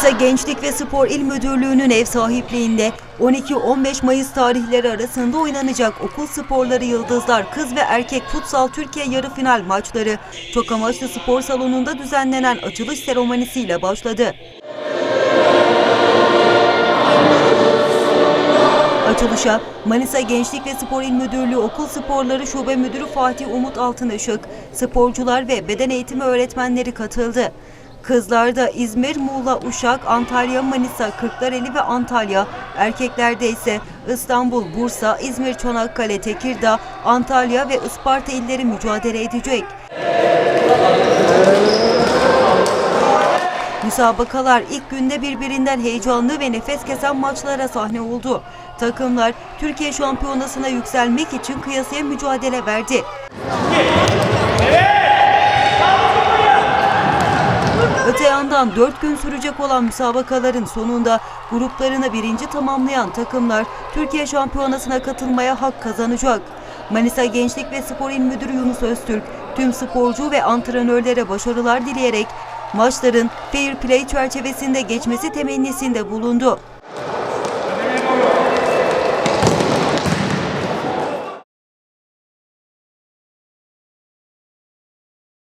Manisa Gençlik ve Spor İl Müdürlüğü'nün ev sahipliğinde 12-15 Mayıs tarihleri arasında oynanacak okul sporları Yıldızlar Kız ve Erkek Futsal Türkiye yarı final maçları çok amaçlı spor salonunda düzenlenen açılış seremonisiyle başladı. Açılışa Manisa Gençlik ve Spor İl Müdürlüğü Okul Sporları Şube Müdürü Fatih Umut Altınışık, sporcular ve beden eğitimi öğretmenleri katıldı. Kızlarda İzmir, Muğla, Uşak, Antalya, Manisa, Kırklareli ve Antalya, erkeklerde ise İstanbul, Bursa, İzmir, Çanakkale, Tekirdağ, Antalya ve Isparta illeri mücadele edecek. Müsabakalar ilk günde birbirinden heyecanlı ve nefes kesen maçlara sahne oldu. Takımlar Türkiye şampiyonasına yükselmek için kıyasıya mücadele verdi. Öte yandan 4 gün sürecek olan müsabakaların sonunda gruplarını birinci tamamlayan takımlar Türkiye şampiyonasına katılmaya hak kazanacak. Manisa Gençlik ve Spor İl Müdürü Yunus Öztürk tüm sporcu ve antrenörlere başarılar dileyerek maçların fair play çerçevesinde geçmesi temennisinde bulundu.